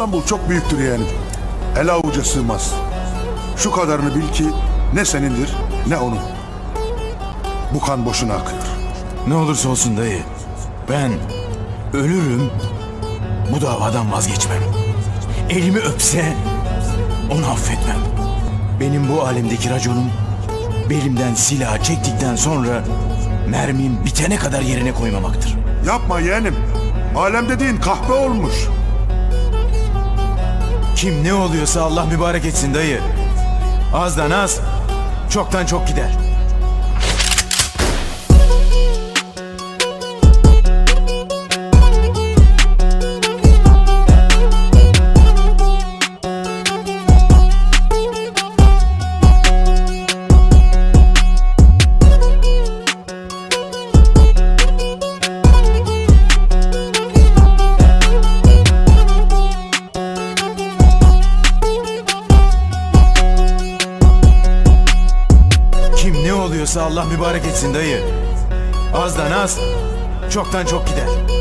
Bu İstanbul çok büyüktür yeğenim. El avuca sığmaz. Şu kadarını bil ki ne senindir ne onun. Bu kan boşuna akıyor. Ne olursa olsun dayı. Ben ölürüm. Bu davadan vazgeçmem. Elimi öpse onu affetmem. Benim bu alemdeki raconum belimden silah çektikten sonra mermim bitene kadar yerine koymamaktır. Yapma yeğenim. Alem dediğin kahpe olmuş. Kim ne oluyorsa Allah mübarek etsin dayı. Azdan az, çoktan çok gider. Oluyorsa Allah mübarek etsin dayı. Azdan az, çoktan çok gider.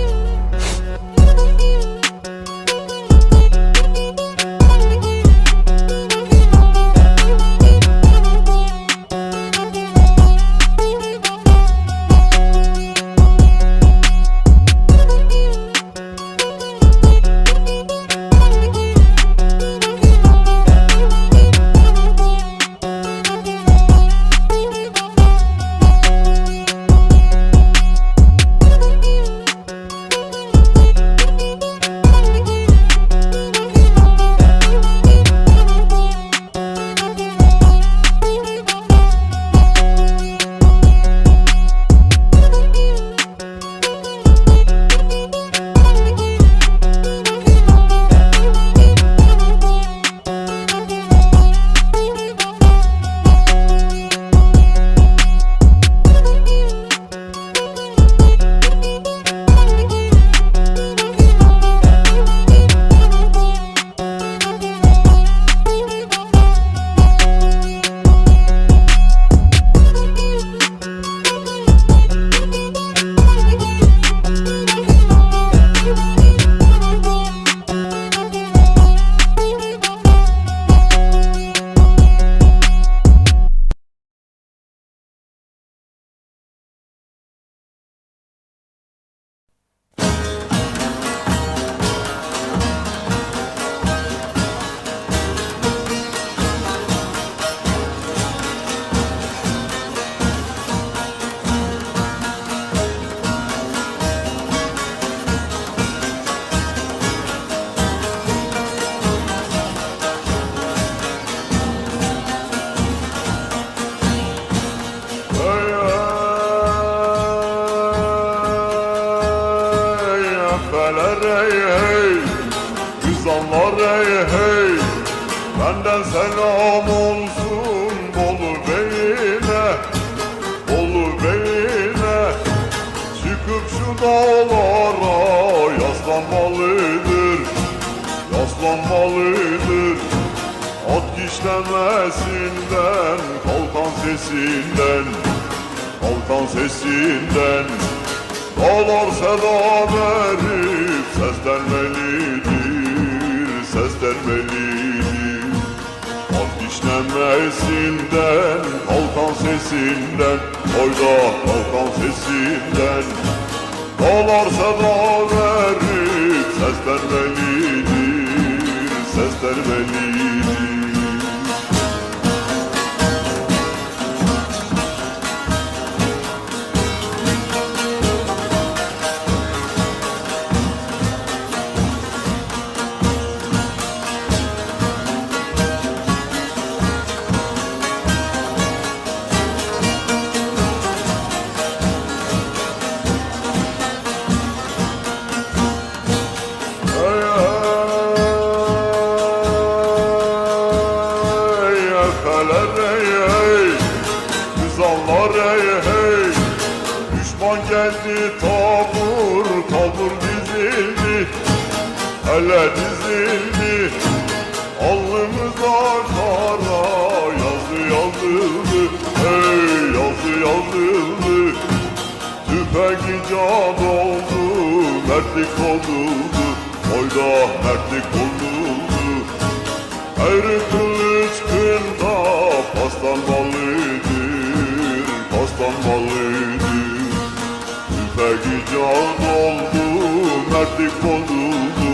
Hey efeler hey Güzanlar hey hey Benden selam olsun Bolu Bey'ine Bolu Bey'ine. Çıkıp şu dağlara Yaslanmalıdır Yaslanmalıdır At kişlemesinden Kalkan sesinden Kalkan sesinden Dağlar seda verip seslenmelidir, seslenmelidir. At işlemesinden, kalkan sesinden, oyda kalkan sesinden. Dağlar seda verip seslenmelidir, seslenmelidir. Efeler hey hey Güzallar hey. Düşman geldi tabur tabur dizildi. Hele dizildi. Alnımıza kara yazı yazıldı. Hey yazı yazıldı. Tüfek icat oldu, mertlik bozuldu. Oyda mertlik bozuldu. Ayrı kında paslanmalıdır Paslanmalıdır Tüfeği can oldu mertlik bozuldu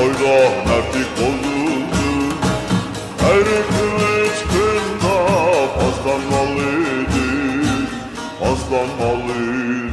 Oyda mertlik bozuldu Ayrı kılıç kında paslanmalıdır Paslanmalıdır